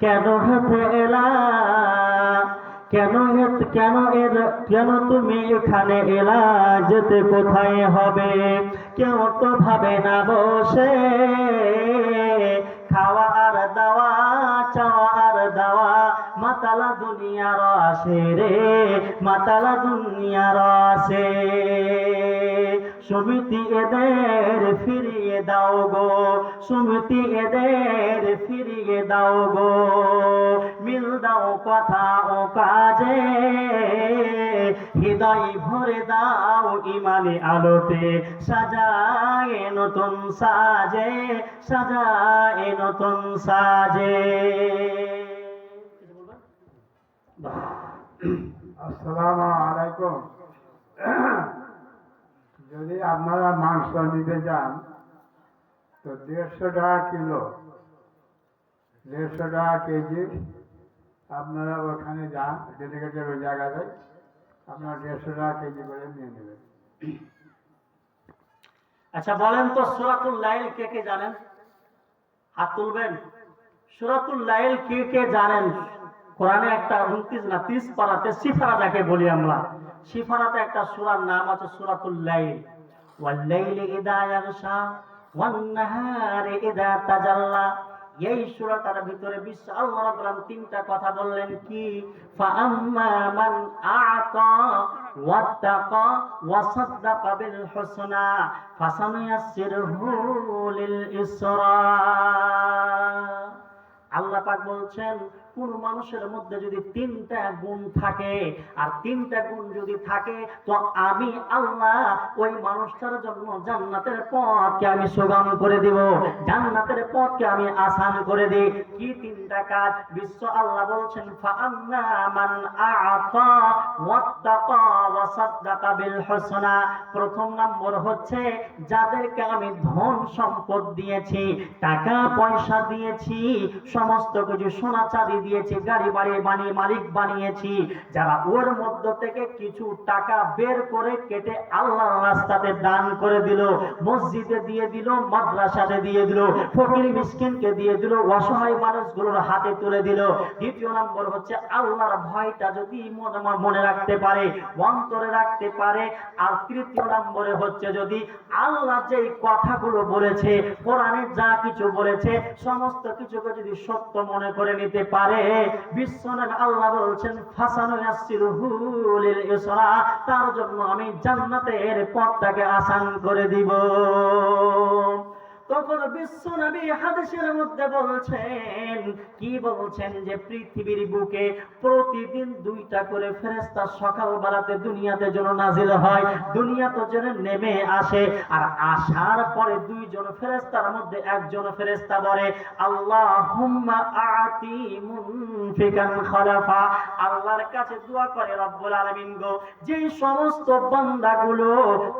কেন হেতে এলা? কেন কেন কেন তুমি এখানে এলা? যেতে কোথায় হবে? কেউ তো ভাবে না বসে। খাওয়া আর দাওয়া, চাওয়া আর দাওয়া, মাতালা দুনিয়ার আসে রে, মাতালা দুনিয়ার আসে। সমিতি এদের ফিরিয়ে দাও গো, সমিতি এদের ফিরিয়ে দাও গো। মিল দাও কথা ও কাজে, হৃদয় ভরে দাও ইমানে আলোতে। সাজায় নতুন সাজে, সাজায় নতুন সাজে। আসসালামু আলাইকুম। যদি আপনারা মাংস নিতে চান তো দেড়শো টাকা কিলো। দেড়শো টাকা কেজি আপনারা ওখানে যান ডেলিগেটের ওই জায়গাতে। আপনারা দেড়শো টাকা কেজি করে নিয়ে নেবেন। আচ্ছা বলেন তো সুরাতুল লাইল কে কে জানেন? হাত তুলবেন। সুরাতুল লাইল কে কে জানেন? কোরআনে একটা উনত্রিশ না তিরিশ পারাতে সিফারা যাকে বলি আমরা। সিফারাতে একটা সুরার নাম আছে সুরাতুল লাইল। ওয়াল্লাইলি ইদা ইয়াগশা, ওয়ান নাহারি ইদা তাজাল্লা। এই সূরাটার ভিতরে রাব্বুল আলামিন তিনটা কথা বললেন কি? ফাআম্মা মান আ'তা ওয়াত্তাকা ওয়া সাদ্দাকা বিল হুসনা, ফাসানুয়াসসিরহু লিল ইসরা। আল্লাহ পাক বলছেন, কোন মানুষের মধ্যে যদি তিনটা গুণ থাকে, আর তিনটা গুণ যদি থাকে, তো আমি আল্লাহ ওই মানুষটার জন্য জান্নাতের পথকে আমি সুগম করে দিব। জান্নাতের পথকে আমি আসান করে দিই। কি তিনটা কাজ? বিশ্ব আল্লাহ বলছেন, ফাআন্না মান আ'তা ওয়াত্তাকা ওয়া সাদ্দাকা বিল হুসনা প্রথম নম্বর হচ্ছে, যাদেরকে আমি ধন সম্পদ দিয়েছি, টাকা পয়সা দিয়েছি সমস্ত কিছু সোনা চাঁদি দিয়েছি, গাড়ি বাড়ি বানিয়ে, মালিক বানিয়েছি। যারা ওর মধ্য থেকে কিছু টাকা বের করে কেটে আল্লাহর রাস্তাতে দান করে দিল, মসজিদে দিয়ে দিল, মাদ্রাসাতে দিয়ে দিল, ফকির মিসকিনকে দিয়ে দিল, অসহায় মানুষগুলোর হাতে তুলে দিল। দ্বিতীয় নম্বর হচ্ছে আল্লাহর ভয়টা যদি মনে রাখতে পারে, অন্তরে রাখতে পারে। আর তৃতীয় নম্বরে হচ্ছে যদি আল্লাহ যে কথাগুলো বলেছে, কোরআনে যা কিছু বলেছে, সমস্ত কিছুকে যদি সত্য মনে করে নিতে পারে। বিশ্বনাথ আল্লাহ বলছেন, ফাসানো তার জন্য আমি জান্নাতের পথটাকে আসান করে দিব। তখন বিশ্ব নবী হাদিসের মধ্যে বলছেন, কি বলছেন যে পৃথিবীর বুকে প্রতিদিন দুইটা করে ফেরেশতা সকাল বেলাতে দুনিয়াতে যেন নাজিল হয় দুনিয়াতে যেন নেমে আসে, আর আসার পরে দুইজন ফেরেশতার মধ্যে একজন ফেরেশতা বলে, আল্লাহুম্মা আতি মুনফিকান খলাফা। আল্লাহর কাছে দোয়া করে, রব্বুল আলামিন গো, যেই সমস্ত বান্দাগুলো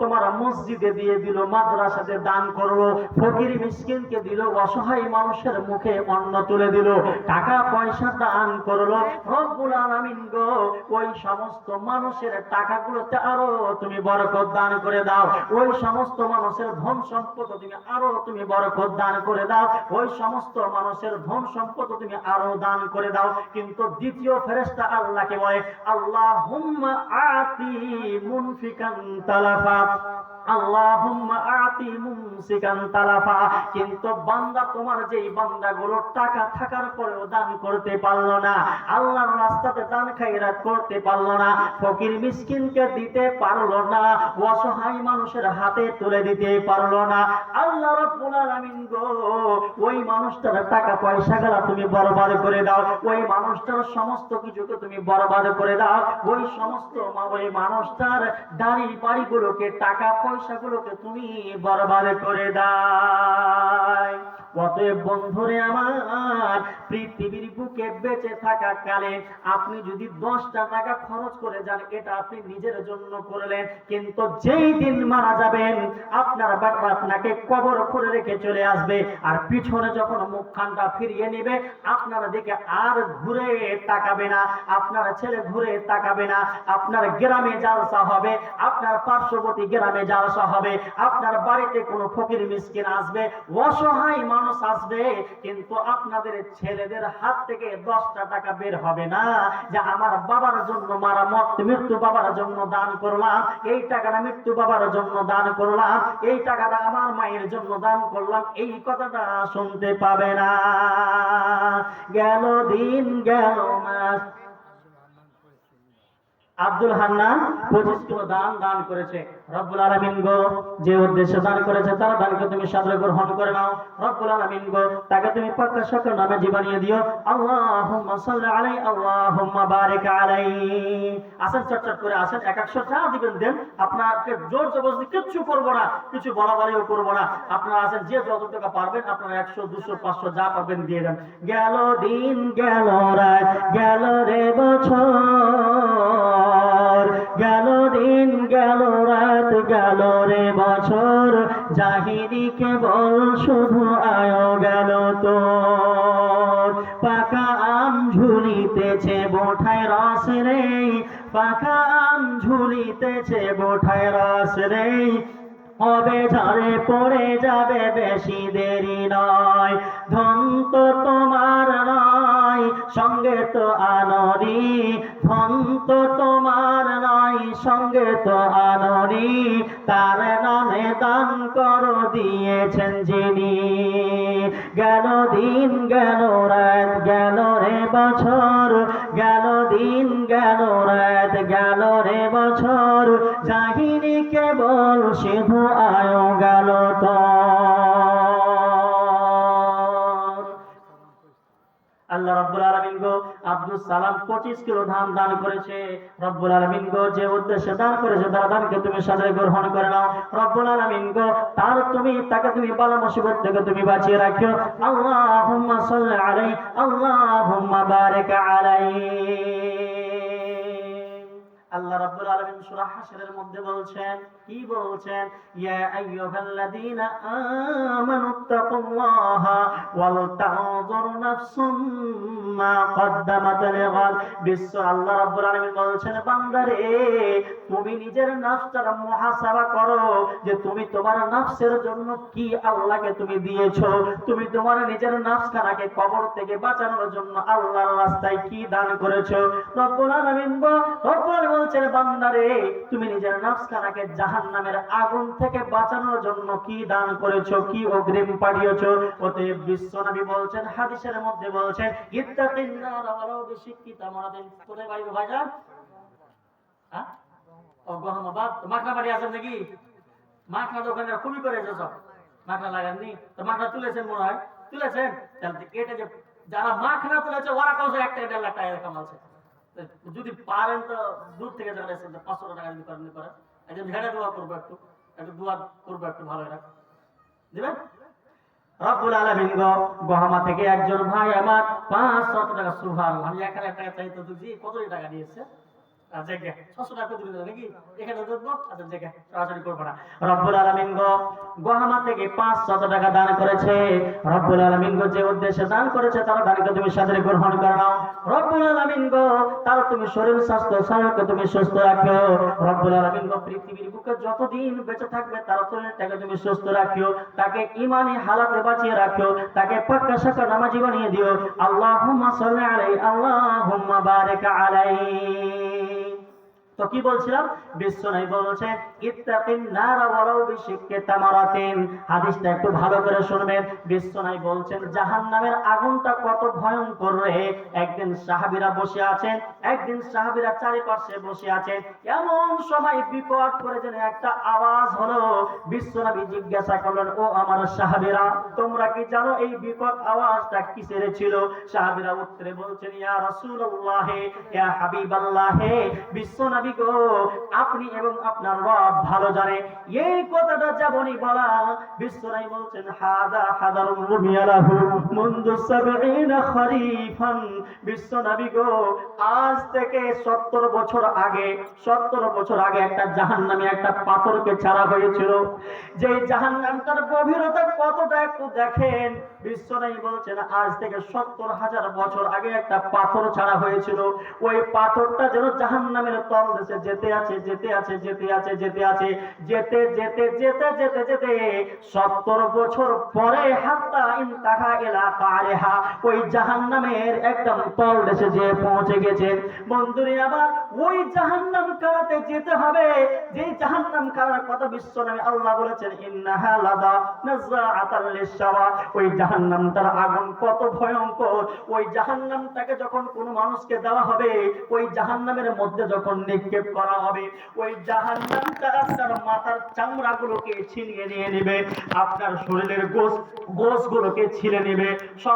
তোমার মসজিদে দিয়ে দিল, মাদ্রাসাতে দান করল ফকির মিসকিনকে দিল, অসহায় মানুষের মুখে অন্ন তুলে দিল টাকা পয়সা দান করল, রব্বুল আলামিন গো, ওই সমস্ত মানুষের টাকাগুলোতে আরও তুমি বরকত দান করে দাও, ওই সমস্ত মানুষের ধন সম্পদ তুমি আরও তুমি বরকত দান করে দাও, ওই সমস্ত মানুষের ধন সম্পদ তুমি আরও দান করে দাও। কিন্তু দ্বিতীয় ফেরেশতা আল্লাহকে বলে, আল্লাহুম্মা আতি মুনফিকান তালাফা। কিন্তু বান্দা তোমার যেই বান্দাগুলো টাকা থাকার পরেও দান করতে না, আল্লাহর রাস্তাতে দান করতে না, ফকির মিসকিনকে দিতে না, অসহায় মানুষের হাতে তুলে দিতে পারল না। আল্লাহ গো, ওই মানুষটার টাকা পয়সা গুলা তুমি বরবাদ করে দাও, ওই মানুষটার সমস্ত কিছুকে তুমি বরবাদ করে দাও, ওই সমস্ত ওই মানুষটার দাড়ি বাড়িগুলোকে টাকা পয়সাগুলোকে তুমি বরবাদ করে দাও। অতএব বন্ধুরে আমার, পৃথিবীর বুকে বেঁচে থাকা কালে আপনি যদি দশটা টাকা খরচ করে যান, এটা আপনি নিজের জন্য করলেন। কিন্তু যেই দিন মারা যাবেন, আপনার বাবা আপনাকে কবর করে রেখে চলে আসবে। আর পিছনে যখন মুখখানটা ফিরিয়ে নেবে, আপনার দিকে আর ঘুরে তাকাবে না। আপনার ছেলে ঘুরে তাকাবে না। আপনার গ্রামে জালসা হবে। আপনার পার্শ্ববর্তী গ্রামে জালসা ভালোবাসা হবে। আপনার বাড়িতে কোনো ফকির মিসকিন আসবে, অসহায় মানুষ আসবে, কিন্তু আপনাদের ছেলেদের হাত থেকে দশটা টাকা বের হবে না। যে আমার বাবার জন্য মারা মত মৃত্যু বাবার জন্য দান করলাম, এই টাকাটা মৃত্যু বাবার জন্য দান করলাম, এই টাকাটা আমার মায়ের জন্য দান করলাম, এই কথাটা শুনতে পাবে না। গেল দিন, গেল মাস আব্দুল হান্নান পঁচিশ কিলো দান দান করেছে। রব্বুল আলমিন গো, যে উদ্দেশ্যে দান করেছে, তার দানকে তুমি সাদরে গ্রহণ করে নাও। রব্বুল আলমিন গো, তাকে তুমি পাক্কা সকল নামে জীবানিয়ে দিও। সাল্লি আলাই আল্লাহুম্মা বারিক আলাই আসেন, চটচট করে আসেন। এক একশো চা দিবেন দেন। আপনাকে জোর জবরদস্তি কিচ্ছু করব না, কিছু বলা বলিও করব না। আপনারা আছেন যে যত টাকা পারবেন, আপনারা একশো, দুশো, পাঁচশো যা পাবেন দিয়ে দেন। গেল দিন, গেল রাত, গেল রে বছর। গেল দিন, গেল রাত, গেল রে বছর। জাহিদি কেবল শুধু আয় গেল তো পাকা আম ঝুলিতেছে বোঠায় রস রে। পাকা আম ঝুলিতেছে বোঠায় রস রে। হবে ঝরে পড়ে যাবে বেশি দেরি নয়। ধন তো তোমার নয়, সঙ্গে তো আনরি। ধন তো তোমার সঙ্গে তো আনরি তার নামে দান করো দিয়েছেন যিনি। গেল দিন, গেল রাত, গেল রে বছর, গেল দিন, গেল রাত, গেল রে বছর। জাহিনি কেবল শুধু আয়ো গেল তো আল্লাহ রব্বুল আলামিন গো আব্দুল সালাম 25 কিলো ধান দান করেছে। রব্বুল আলমিন গো, যে উদ্দেশ্যে দান করেছে তার দানকে তুমি সাজায় গ্রহণ করে নাও। রব্বুল আলমিন গো, তার তুমি, তাকে তুমি বালা মুসিবত থেকে তুমি বাঁচিয়ে রাখো আল্লাহ আলাই আল্লাহ বারিক আলাইহি। আল্লাহ রাব্বুল আলামিন সূরা হাশরের মধ্যে বলছেন, কি বলছেন? ইয়া আইয়ুহাল্লাযীনা আমানুত্তাকুল্লাহা ওয়াল তানজুর নাফসুম মা কদ্দামাত লিগাদ। বিশ্ব আল্লাহ রাব্বুল আলামিন বলছেন, বান্দারে, তুমি নিজের নাফসটার মুহাসাবা করো যে তুমি তোমার নাফসের জন্য কি আল্লাহকে তুমি দিয়েছ? তুমি তোমার নিজের নাফসখানাকে কবর থেকে বাঁচানোর জন্য আল্লাহর রাস্তায় কি দান করেছ? রব্বুল আলামিন রব্বুল বলছেন বান্দারে, তুমি নিজের নাফসখানাকে জাহান্নামের আগুন থেকে বাঁচানোর জন্য কি দান করেছ, কি অগ্রিম পাঠিয়েছো? অতএব বিশ্বনবী বলছেন, হাদিসের মধ্যে বলছেন ইত্তাকিন নার ওয়ালাউ বিশিক্কি তামারাতিন কোথায় বাড়ি গো ভাইজান? হ্যাঁ? ও গহমাবাদ মাখনা বাড়ি আছেন নাকি? মাখনা দোকানে খুবই করেছে সব মাখনা লাগাননি? তো মাখনা তুলেছেন মনে হয়? তুলেছেন? তাহলে এটা যে যারা মাখনা তুলেছে, ওরা কাউকে একটা দেড় লাখ টাকা কামাচ্ছে যদি পারেন তো দূর থেকে যারা এসেছেন পাঁচশো টাকা যদি করেন করেন একজন ভেড়া দোয়া করব একটু একটু দোয়া করব একটু ভালো রাখ দিবেন? থেকে একজন ভাই আমার পাঁচ শত টাকা সুভান আমি এক হাজার টাকা কত টাকা দিয়েছে। আচ্ছা গে ছশো টাকা আচ্ছা টাকা দান করেছে। রব্বুল আলামিন গো, যে উদ্দেশ্যে দান করেছে তার দানকে তুমি সাথে গ্রহণ করে নাও। তুমি শরীর স্বাস্থ্য শরীরকে তুমি সুস্থ রাখো। রব্বুল আলামিন গো, পৃথিবীর বুকে যতদিন বেঁচে থাকবে, তার শরীরটাকে তুমি সুস্থ রাখো তাকে ইমানি হালাতে বাঁচিয়ে রাখো তাকে পাক্কা শাখা নামাজি বানিয়ে দিও। আল্লাহুম্মা সাল্লি আলাইহি আল্লাহুম্মা বারিক আলাইহি তো কি বলছিলাম? বিশ্ব নাই বলছেন ইত্তাকিন নারা বিশিক্কি তামারাতিন। হাদিসটা একটু ভালো করে শুনবেন। বিশ্ব নাই বলছেন, জাহান্নামের আগুনটা কত ভয়ঙ্কর রে। একদিন সাহাবীরা বসে আছেন, একদিন সাহাবীরা চারিপাশে বসে আছেন। এমন সময় বিপদ করে যেন একটা আওয়াজ হলো। বিশ্বনবী জিজ্ঞাসা করলেন, ও আমার সাহাবীরা, তোমরা কি জানো এই বিপদ আওয়াজটা কিসের ছিল? সাহাবীরা উত্তরে বলছেন, ইয়া রাসূলুল্লাহ, ইয়া হাবিবাল্লাহ। গো আপনি এবং আপনার রব ভালো জানে। এই কথাটা যেমনই বলা বিশ্বনবী বলছেন, হাদা রুমিয়ালাহু সাবঈনা খরিফান। বিশ্বনবী গো, আজ থেকে 70 বছর আগে 70 বছর আগে একটা জাহান্নামে একটা পাথরকে ছাড়া হয়েছিল। যে জাহান্নামটার গভীরতা কতটা একটু দেখেন বিশ্বনবী বলছেন, আজ থেকে সত্তর হাজার বছর আগে একটা পাথর ছাড়া হয়েছিল। ওই পাথরটা যেন জাহান্নামের তল চলতেছে যেতে আছে যেতে আছে যেতে আছে যেতে আছে। যেতে যেতে যেতে যেতে যেতে সত্তর বছর পরে হাত্তা ইন্তাহা এলাকা কারেহা, ওই জাহান্নামের একদম তল দেশে যে পৌঁছে গেছে। বন্ধুরে, আবার ওই জাহান্নাম কারাতে যেতে হবে। যে জাহান্নাম কারার কথা বিশ্ব নামে আল্লাহ বলেছেন, ইন্নাহা লাদা নাযাআতাল লিশাওয়া ওই আগুন কত ভয়ঙ্কর। ওই জাহান্নামটাকে যখন কোনো মানুষকে দেওয়া হবে, ওই জাহান্নামের মধ্যে যখন নিক্ষেপ করা হবে, ওই জাহান্নামটা আপনার মাথার চামড়াগুলোকে ছিনিয়ে নিয়ে নেবে, আপনার শরীরের গোস, গোসগুলোকে ছিলে নেবে। সম